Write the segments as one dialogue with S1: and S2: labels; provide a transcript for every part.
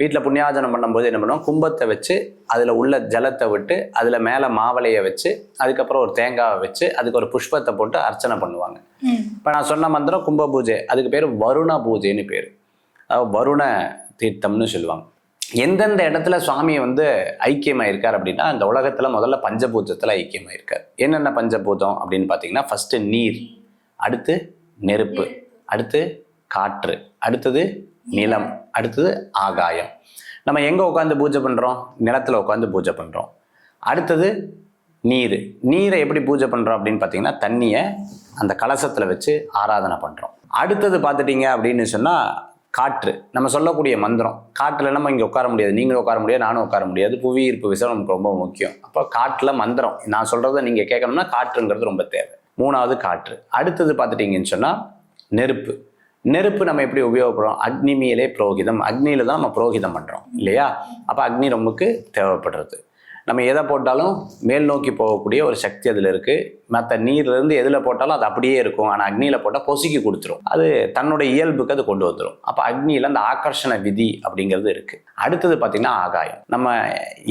S1: வீட்டில் புண்ணியாஜனம் பண்ணும்போது என்ன பண்ணுவோம்? கும்பத்தை வச்சு அதில் உள்ள ஜலத்தை விட்டு அதில் மேலே மாவளையை வச்சு அதுக்கப்புறம் ஒரு தேங்காவை வச்சு அதுக்கு ஒரு புஷ்பத்தை போட்டு அர்ச்சனை பண்ணுவாங்க. இப்போ நான் சொன்ன மந்திரம் கும்ப பூஜை. அதுக்கு பேர் வருண பூஜைன்னு பேர். வருண தீர்த்தம்னு சொல்லுவாங்க. எந்தெந்த இடத்துல சுவாமி வந்து ஐக்கியமாக இருக்கார் அப்படின்னா இந்த உலகத்தில் முதல்ல பஞ்சபூதத்தில் ஐக்கியமாக இருக்கார் என்னென்ன பஞ்சபூதம் அப்படின்னு பார்த்தீங்கன்னா ஃபஸ்ட்டு நீர் அடுத்து நெருப்பு அடுத்து காற்று அடுத்தது நிலம் அடுத்தது ஆகாயம். நம்ம எங்கே உட்காந்து பூஜை பண்ணுறோம் நிலத்தில் உட்காந்து பூஜை பண்ணுறோம் அடுத்தது நீர். நீரை எப்படி பூஜை பண்ணுறோம் அப்படின்னு பார்த்தீங்கன்னா தண்ணியை அந்த கலசத்தில் வச்சு ஆராதனை பண்ணுறோம் அடுத்தது பார்த்துட்டீங்க அப்படின்னு சொன்னால் காற்று. நம்ம சொல்லக்கூடிய மந்திரம். காற்றில் நம்ம இங்கே உட்கார முடியாது. நீங்களும் உட்கார முடியாது நானும் உட்கார முடியாது. புவி ஈர்ப்பு விசை நமக்கு ரொம்ப முக்கியம். அப்போ காற்றில் மந்திரம். நான் சொல்கிறத நீங்கள் கேட்கணும்னா காற்றுங்கிறது ரொம்ப தேவை. மூணாவது காற்று. அடுத்தது பார்த்துட்டீங்கன்னு சொன்னால் நெருப்பு. நெருப்பு நம்ம எப்படி உபயோகப்படுறோம் அக்னிமியிலே புரோகிதம். அக்னியில தான் நம்ம புரோகிதம் பண்ணுறோம் இல்லையா? அப்போ அக்னி நமக்கு தேவைப்படுறது. நம்ம எதை போட்டாலும் மேல் நோக்கி போகக்கூடிய ஒரு சக்தி அதில் இருக்குது மற்ற நீர்லேருந்து எதில் போட்டாலும் அது அப்படியே இருக்கும். ஆனால் அக்னியில் போட்டால் பொசுக்கி கொடுத்துரும். அது தன்னுடைய இயல்புக்கு அது கொண்டு வந்துடும் அப்போ அக்னியில் அந்த ஆகர்ஷண விதி அப்படிங்கிறது இருக்குது அடுத்தது பார்த்திங்கன்னா ஆகாயம். நம்ம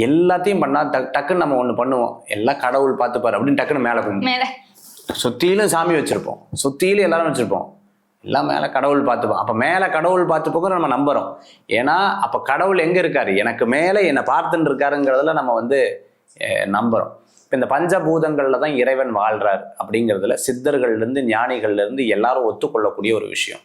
S1: எல்லாத்தையும் பண்ணால் டக் டக்குன்னு நம்ம ஒன்று பண்ணுவோம். எல்லாம் கடவுள் பார்த்துப்பாரு அப்படின்னு டக்குன்னு மேலே
S2: மேல.
S1: சுத்தியிலும் சாமி வச்சிருப்போம். சுத்தியிலும் எல்லாரும் வச்சிருப்போம். எல்லாம் மேலே கடவுள் பார்த்துப்போம். அப்போ மேலே கடவுள் பார்த்துப்போங்கிற நம்ம நம்புகிறோம் ஏன்னா அப்போ கடவுள் எங்கே இருக்காரு? எனக்கு மேலே என்னை பார்த்துன்னு இருக்காருங்கிறதுல நம்ம வந்து நம்புகிறோம் நம்புறோம். இப்போ இந்த பஞ்சபூதங்களில் தான் இறைவன் வாழ்கிறார் அப்படிங்கிறதுல சித்தர்கள்லேருந்து ஞானிகள்லேருந்து எல்லாரும் ஒத்துக்கொள்ளக்கூடிய ஒரு விஷயம்.